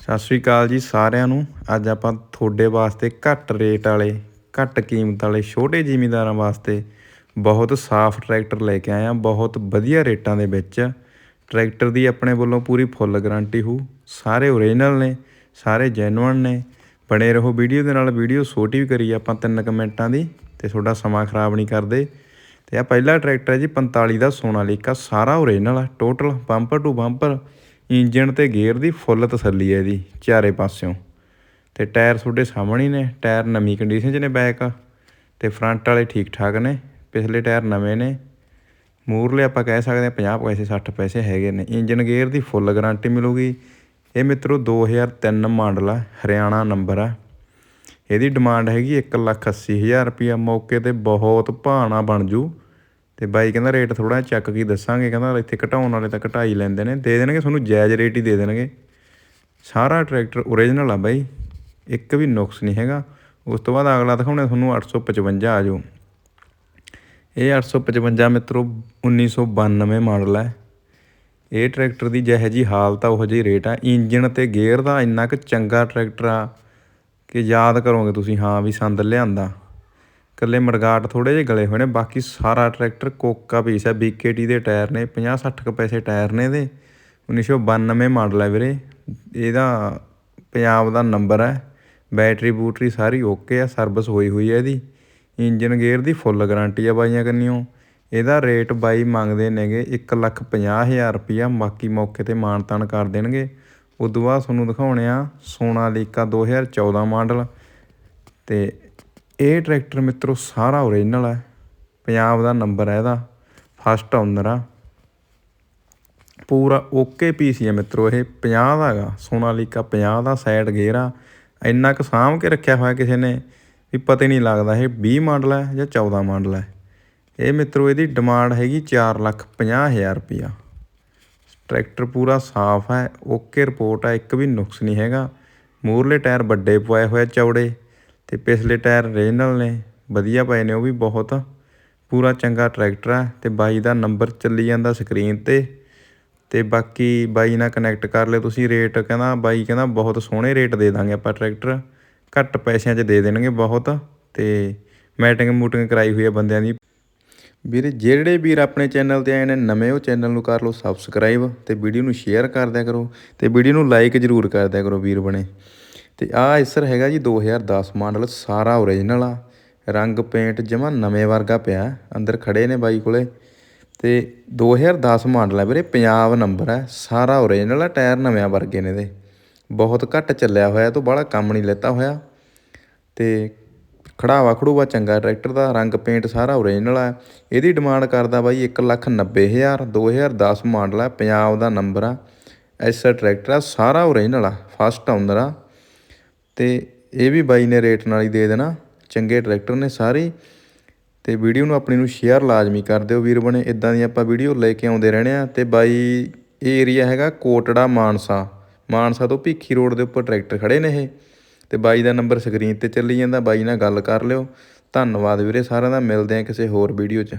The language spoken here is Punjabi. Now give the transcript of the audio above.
ਸਤਿ ਸ਼੍ਰੀ ਅਕਾਲ ਜੀ ਸਾਰਿਆਂ ਨੂੰ। ਅੱਜ ਆਪਾਂ ਤੁਹਾਡੇ ਵਾਸਤੇ ਘੱਟ ਰੇਟ ਵਾਲੇ, ਘੱਟ ਕੀਮਤ ਵਾਲੇ, ਛੋਟੇ ਜ਼ਿਮੀਂਦਾਰਾਂ ਵਾਸਤੇ ਬਹੁਤ ਸਾਫ਼ ਟਰੈਕਟਰ ਲੈ ਕੇ ਆਏ ਆ ਬਹੁਤ ਵਧੀਆ ਰੇਟਾਂ ਦੇ ਵਿੱਚ। ਟਰੈਕਟਰ ਦੀ ਆਪਣੇ ਵੱਲੋਂ ਪੂਰੀ ਫੁੱਲ ਗਾਰੰਟੀ ਹੋਊ। ਸਾਰੇ ਓਰੀਜਨਲ ਨੇ, ਸਾਰੇ ਜੈਨੂਅਨ ਨੇ। ਬਣੇ ਰਹੋ ਵੀਡੀਓ ਦੇ ਨਾਲ। ਵੀਡੀਓ ਛੋਟੀ ਵੀ ਕਰੀ ਆਪਾਂ ਤਿੰਨ ਮਿੰਟਾਂ ਦੀ ਤੇ ਤੁਹਾਡਾ ਸਮਾਂ ਖਰਾਬ ਨਹੀਂ ਕਰਦੇ। ਤੇ ਆ ਪਹਿਲਾ ਟਰੈਕਟਰ ਹੈ ਜੀ 45 ਦਾ ਸੋਨਾਲੀਕਾ ਸਾਰਾ ਓਰੀਜਨਲ ਆ। Total bumper to bumper engine ਤੇ ਗੇਅਰ ਦੀ ਫੁੱਲ ਤਸੱਲੀ ਹੈ ਇਹਦੀ, ਚਾਰੇ ਪਾਸਿਓਂ। ਤੇ ਟਾਇਰ ਤੁਹਾਡੇ ਸਾਹਮਣੇ ਨੇ, ਟਾਇਰ ਨਵੀਂ ਕੰਡੀਸ਼ਨ 'ਚ ਨੇ ਬੈਕ ਤੇ ਫਰੰਟ ਵਾਲੇ ਠੀਕ ਠਾਕ ਨੇ, ਪਿਛਲੇ ਟਾਇਰ ਨਵੇਂ ਨੇ। ਮੂਰਲੇ ਆਪਾਂ ਕਹਿ ਸਕਦੇ ਹਾਂ 50 ਪੈਸੇ 60 ਪੈਸੇ ਹੈਗੇ ਨੇ। ਇੰਜਨ ਗੇਅਰ ਦੀ ਫੁੱਲ ਗਾਰੰਟੀ ਮਿਲੂਗੀ। ਇਹ ਮਿੱਤਰੋ 2003 ਮਾਡਲ ਆ, ਹਰਿਆਣਾ ਨੰਬਰ ਆ। ਇਹਦੀ ਡਿਮਾਂਡ ਹੈਗੀ 180000 ਰੁਪਿਆ ਮੌਕੇ ਤੇ ਬਹੁਤ ਭਾਣਾ ਬਣ ਜੂ। ਤੇ ਬਾਈ ਕਹਿੰਦਾ ਰੇਟ ਥੋੜਾ ਚੱਕ ਕੇ ਦੱਸਾਂਗੇ, ਕਹਿੰਦਾ ਇੱਥੇ ਘਟਾਉਣ ਵਾਲੇ ਤਾਂ ਘਟਾਈ ਲੈਂਦੇ ਨੇ, ਦੇ ਦੇਣਗੇ ਤੁਹਾਨੂੰ ਜਾਇਜ਼ ਰੇਟ ਹੀ ਦੇ ਦੇਣਗੇ। ਸਾਰਾ ਟਰੈਕਟਰ ਓਰੀਜਨਲ ਆ ਬਾਈ, ਇੱਕ ਵੀ ਨੁਕਸ ਨਹੀਂ ਹੈਗਾ। ਉਸ ਤੋਂ ਬਾਅਦ ਅਗਲਾ ਦਿਖਾਉਣਾ ਤੁਹਾਨੂੰ 855 ਆ ਜਾਓ। ਇਹ 855 ਮਿੱਤਰੋ 1992 ਮਾਡਲ ਹੈ ਇਹ ਟਰੈਕਟਰ ਦੀ ਜਿਹੋ ਜੀ ਹਾਲਤ ਆ, ਉਹ ਜਿਹੀ ਰੇਟ ਆ। ਇੰਜਨ ਤੇ ਗੇਅਰ ਦਾ ਇੰਨਾ ਕੁ ਚੰਗਾ ਟਰੈਕਟਰ ਆ ਕਿ ਯਾਦ ਕਰੋਗੇ ਤੁਸੀਂ, ਹਾਂ ਵੀ ਸੰਦ ਲਿਆਂਦਾ। ਕੱਲੇ ਮੜਗਾਟ ਥੋੜੇ ਜਿਹੇ ਗਲੇ ਹੋਏ ਨੇ, ਬਾਕੀ ਸਾਰਾ ਟਰੈਕਟਰ ਕੋਕਾ ਪੀਸ ਹੈ ਬੀਕੇਟੀ ਦੇ ਟਾਇਰ ਨੇ 50 60 ਕੁ ਪੈਸੇ ਟਾਇਰ ਨੇ ਇਹਦੇ 1992 ਮਾਡਲ ਹੈ ਵੀਰੇ। ਇਹਦਾ ਪੰਜਾਬ ਦਾ ਨੰਬਰ ਹੈ, ਬੈਟਰੀ ਬੂਟਰੀ ਸਾਰੀ ਓਕੇ ਆ ਸਰਵਿਸ ਹੋਈ ਹੋਈ ਹੈ ਇਹਦੀ। ਇੰਜਨ ਗੇਅਰ ਦੀ ਫੁੱਲ ਗਾਰੰਟੀ ਆ ਬਾਈਆਂ ਕੰਨਿਓ। ਇਹਦਾ ਰੇਟ ਬਾਈ ਮੰਗਦੇ ਨੇਗੇ 150000 ਰੁਪਿਆ ਬਾਕੀ ਮੌਕੇ ਤੇ ਮਾਨਤਾਨ ਕਰ ਦੇਣਗੇ। ਉਦੋਂ ਬਾਅਦ ਤੁਹਾਨੂੰ ਦਿਖਾਉਣੇ ਆ ਸੋਨਾਲੀਕਾ 2014 ਮਾਡਲ ਤੇ ਇਹ ਟਰੈਕਟਰ ਮਿੱਤਰੋ ਸਾਰਾ ਓਰੀਜਨਲ ਹੈ। ਪੰਜਾਬ ਦਾ ਨੰਬਰ ਹੈ ਇਹਦਾ। ਫਸਟ ਓਨਰ ਆ। ਪੂਰਾ ਓਕੇ ਪੀਸ ਹੈ ਮਿੱਤਰੋ ਇਹ। 50 ਦਾ ਹੈਗਾ। ਸੋਨਾਲੀਕਾ 50 ਦਾ ਸਾਈਡ ਗੇਅਰ ਆ। ਇੰਨਾ ਕੁ ਸਾਂਭ ਕੇ ਰੱਖਿਆ ਹੋਇਆ ਕਿਸੇ ਨੇ ਵੀ ਪਤਾ ਹੀ ਨਹੀਂ ਲੱਗਦਾ ਇਹ 20 ਮਾਡਲ ਹੈ ਜਾਂ 14 ਮਾਡਲ ਹੈ। ਇਹ ਮਿੱਤਰੋ ਇਹਦੀ ਡਿਮਾਂਡ ਹੈਗੀ 4 ਲੱਖ 50 ਹਜ਼ਾਰ ਰੁਪਿਆ ਟਰੈਕਟਰ ਪੂਰਾ ਸਾਫ਼ ਹੈ। ਓਕੇ ਰਿਪੋਰਟ ਹੈ ਇੱਕ ਵੀ ਨੁਕਸ ਨਹੀਂ ਹੈਗਾ। ਮੂਰਲੇ ਟਾਇਰ ਵੱਡੇ ਪਵਾਏ ਹੋਏ ਚੌੜੇ। ਤੇ ਪਿਛਲੇ ਟਾਇਰ ਰੀਜਨਲ ਨੇ, ਵਧੀਆ ਪਏ ਨੇ ਉਹ ਵੀ ਬਹੁਤ। ਪੂਰਾ ਚੰਗਾ ਟਰੈਕਟਰ ਆ ਤੇ ਬਾਈ ਦਾ ਨੰਬਰ ਚੱਲੀ ਜਾਂਦਾ ਸਕਰੀਨ ਤੇ। ਤੇ ਬਾਕੀ ਬਾਈ ਨਾਲ ਕਨੈਕਟ ਕਰ ਲਿਓ ਤੁਸੀਂ ਰੇਟ ਕਹਿੰਦਾ, ਬਾਈ ਕਹਿੰਦਾ ਬਹੁਤ ਸੋਹਣੇ ਰੇਟ ਦੇ ਦਾਂਗੇ ਆਪਾਂ ਟਰੈਕਟਰ। ਘੱਟ ਪੈਸਿਆਂ 'ਚ ਦੇ ਦੇਣਗੇ ਬਹੁਤ ਤੇ ਮੈਟਿੰਗ ਮੂਟਿੰਗ ਕਰਾਈ ਹੋਈ ਹੈ ਬੰਦਿਆਂ ਦੀ। ਵੀਰੇ, ਜਿਹੜੇ ਵੀਰ ਆਪਣੇ ਚੈਨਲ ਤੇ ਆਏ ਨੇ, ਨਵੇਂ ਉਹ ਚੈਨਲ ਨੂੰ ਕਰ ਲਓ ਸਬਸਕ੍ਰਾਈਬ ਤੇ ਵੀਡੀਓ ਨੂੰ ਸ਼ੇਅਰ ਕਰ ਦਿਆ ਕਰੋ ਤੇ ਵੀਡੀਓ ਨੂੰ ਲਾਈਕ ਜ਼ਰੂਰ ਕਰ ਦਿਆ ਕਰੋ ਵੀਰ ਬਣੇ। ਤੇ ਆਹ ਇਸਰ ਹੈਗਾ ਜੀ 2010 ਮਾਡਲ, ਸਾਰਾ ਓਰੀਜਨਲ ਆ। ਰੰਗ ਪੇਂਟ ਜਮਾ ਨਵੇਂ ਵਰਗਾ ਪਿਆ, ਅੰਦਰ ਖੜੇ ਨੇ ਬਾਈ ਕੋਲੇ। ਤੇ 2010 ਮਾਡਲ ਹੈ ਵੀਰੇ ਪੰਜਾਬ ਨੰਬਰ ਹੈ ਸਾਰਾ ਓਰੀਜਨਲ ਆ, ਟਾਇਰ ਨਵੇਂ ਵਰਗੇ ਨੇ ਇਹਦੇ। ਬਹੁਤ ਘੱਟ ਚੱਲਿਆ ਹੋਇਆ ਤੋਂ ਬੜਾ ਕੰਮ ਨਹੀਂ ਲੈਤਾ ਹੋਇਆ। ਤੇ ਖੜਾਵਾ ਖੜੂਵਾ ਚੰਗਾ ਟਰੈਕਟਰ ਦਾ, ਰੰਗ ਪੇਂਟ ਸਾਰਾ ਓਰੀਜਨਲ ਆ। ਇਹਦੀ ਡਿਮਾਂਡ ਕਰਦਾ ਬਾਈ 190000 2010 ਮਾਡਲ ਆ, ਪੰਜਾਬ ਦਾ ਨੰਬਰ ਆ। ਐਸਾ ਟਰੈਕਟਰ ਆ, ਸਾਰਾ ਓਰੀਜਨਲ ਆ ਫਸਟ ਆਉਂਦਾ ਆ। ਅਤੇ ਇਹ ਵੀ ਬਾਈ ਨੇ ਰੇਟ ਨਾਲ ਹੀ ਦੇ ਦੇਣਾ। ਚੰਗੇ ਟਰੈਕਟਰ ਨੇ ਸਾਰੇ। ਅਤੇ ਵੀਡੀਓ ਨੂੰ ਆਪਣੀ ਨੂੰ ਸ਼ੇਅਰ ਲਾਜ਼ਮੀ ਕਰ ਦਿਓ ਵੀਰ ਬਣੇ। ਇਦਾਂ ਦੀ ਆਪਾਂ ਵੀਡੀਓ ਲੈ ਕੇ ਆਉਂਦੇ ਰਹਿਣੇ ਆ ਅਤੇ ਬਾਈ, ਇਹ ਏਰੀਆ ਹੈਗਾ ਕੋਟੜਾ ਮਾਨਸਾ। ਮਾਨਸਾ ਤੋਂ ਭੀਖੀ ਰੋਡ ਦੇ ਉੱਪਰ ਟਰੈਕਟਰ ਖੜੇ ਨੇ ਇਹ। ਅਤੇ ਬਾਈ ਦਾ ਨੰਬਰ ਸਕਰੀਨ ਤੇ ਚੱਲੀ ਜਾਂਦਾ। ਬਾਈ ਨਾਲ ਗੱਲ ਕਰ ਲਿਓ। ਧੰਨਵਾਦ ਵੀਰੇ ਸਾਰਿਆਂ ਦਾ। ਮਿਲਦੇ ਆ ਕਿਸੇ ਹੋਰ ਵੀਡੀਓ 'ਚ।